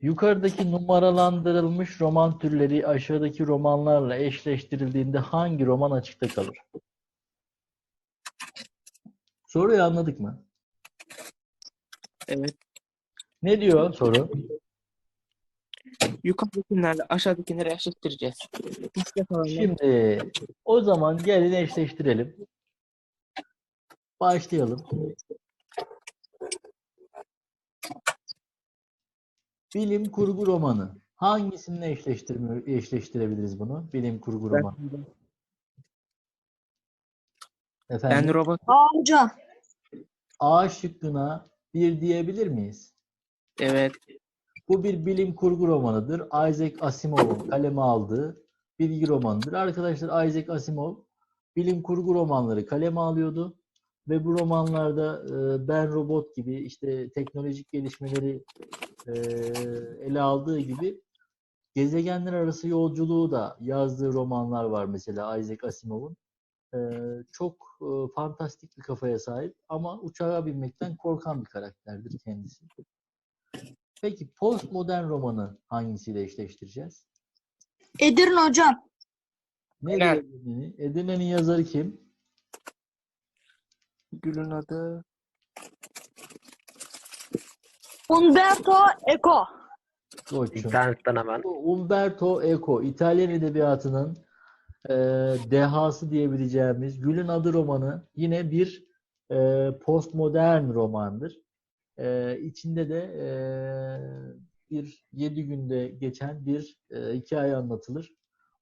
Yukarıdaki numaralandırılmış roman türleri aşağıdaki romanlarla eşleştirildiğinde hangi roman açıkta kalır? Soruyu anladık mı? Evet. Ne diyor soru? Yukarıdakilerle aşağıdakileri kalanlar Şimdi o zaman gelin eşleştirelim. Başlayalım. Bilim kurgu romanı. Hangisini eşleştirme, eşleştirebiliriz bunu? Bilim kurgu romanı. Efendim? ben robot. Aa hocam. A şıkkına bir diyebilir miyiz? Evet. Bu bir bilim kurgu romanıdır. Isaac Asimov'un kaleme aldığı bilgi romanıdır. Arkadaşlar Isaac Asimov bilim kurgu romanları kaleme alıyordu ve bu romanlarda e, Ben Robot gibi işte teknolojik gelişmeleri e, ele aldığı gibi gezegenler arası yolculuğu da yazdığı romanlar var mesela Isaac Asimov'un. E, çok e, fantastik bir kafaya sahip ama uçağa binmekten korkan bir karakterdir kendisi. Peki postmodern romanı hangisiyle eşleştireceğiz? Edirne hocam. Nedir Edirne. Edirne'nin? Edirne'nin yazarı kim? Gül'ün adı. Umberto Eco. Koçum. İnternetten hemen. Umberto Eco, İtalyan edebiyatının e, dehası diyebileceğimiz Gül'ün Adı romanı yine bir e, postmodern romandır. E, içinde de e, bir yedi günde geçen bir e, hikaye anlatılır.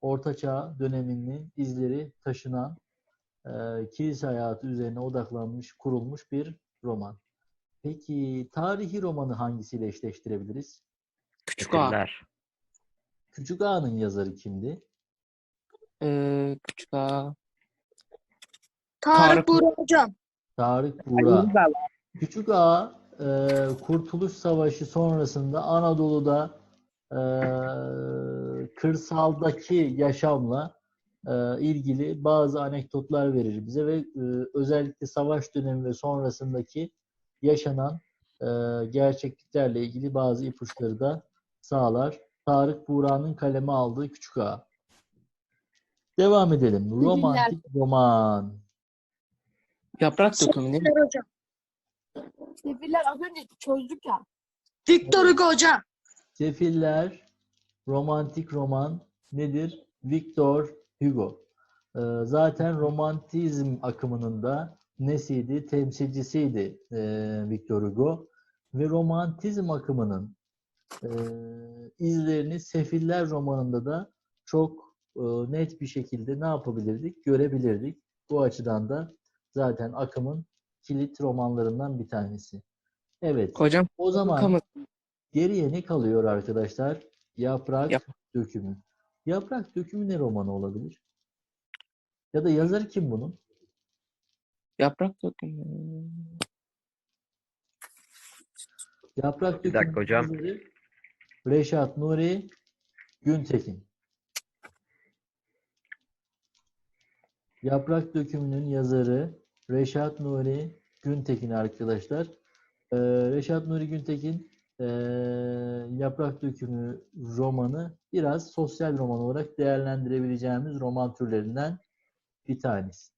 Ortaçağ döneminin izleri taşınan e, kilise hayatı üzerine odaklanmış, kurulmuş bir roman. Peki tarihi romanı hangisiyle eşleştirebiliriz? Küçük ağa. Küçük Ağa'nın yazarı kimdi? Ee, küçük ağa. Tarık Tarık. Buğra hocam. Tarık Buğra. Küçük Ağa e, Kurtuluş Savaşı sonrasında Anadolu'da e, kırsaldaki yaşamla e, ilgili bazı anekdotlar verir bize ve e, özellikle savaş dönemi ve sonrasındaki yaşanan e, gerçekliklerle ilgili bazı ipuçları da sağlar. Tarık Buğra'nın kaleme aldığı Küçük Ağa. Devam edelim. Romantik roman. Yaprak dökümü değil mi? Victor hocam. Sefiller az önce çözdük ya. Victor Hugo hocam. Sefiller, romantik roman nedir? Victor Hugo. Ee, zaten romantizm akımının da nesiydi? Temsilcisiydi ee, Victor Hugo. Ve romantizm akımının ee, izlerini Sefiller romanında da çok ee, net bir şekilde ne yapabilirdik? Görebilirdik. Bu açıdan da zaten akımın kilit romanlarından bir tanesi. Evet. Hocam O zaman kamu. Geriye ne kalıyor arkadaşlar? Yaprak Yap- dökümü. Yaprak dökümü ne romanı olabilir? Ya da yazarı kim bunun? Yaprak dökümü. Yaprak Bir dökümü dakika hocam. Reşat Nuri Güntekin. Yaprak dökümünün yazarı Reşat Nuri Güntekin arkadaşlar. Ee, Reşat Nuri Güntekin ee, Yaprak Dökümü romanı biraz sosyal roman olarak değerlendirebileceğimiz roman türlerinden bir tanesi.